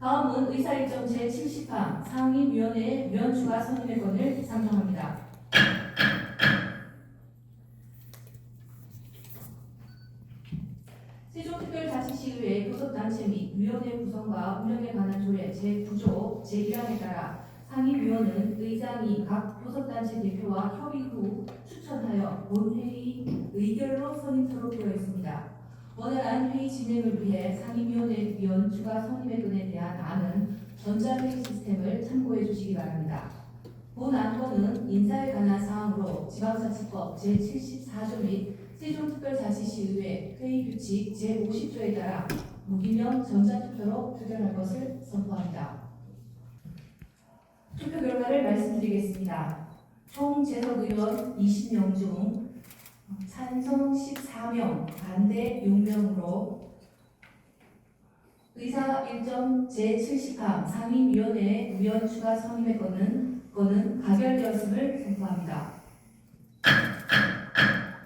다음은 의사일정 제70항 상임위원회 위원 추가 선임의 건을 상정합니다. 세종특별자치시의회 교섭단체 및 위원회 구성과 운영에 관한 조례 제9조 제1항에 따라 상임위원은 의장이 각 교섭단체 대표와 협의 후 추천하여 본회의 의결로 선임토록 되어 있습니다. 원활한 회의 진행을 위해 상임위원회 위원 추가 선임의 대한 안은 전자회의 시스템을 참고해 주시기 바랍니다. 본 안건은 인사에 관한 사항으로 지방자치법 제74조 및 세종특별자치시의회 회의규칙 제50조에 따라 무기명 전자투표로 표결할 것을 선포합니다. 투표 결과를 말씀드리겠습니다. 총 재석 의원 20명 중 찬성 14명, 반대 6명으로 의사 일정 제70항 상임위원회 위원 추가 선임의 건은 건은 가결되었음을 선포합니다.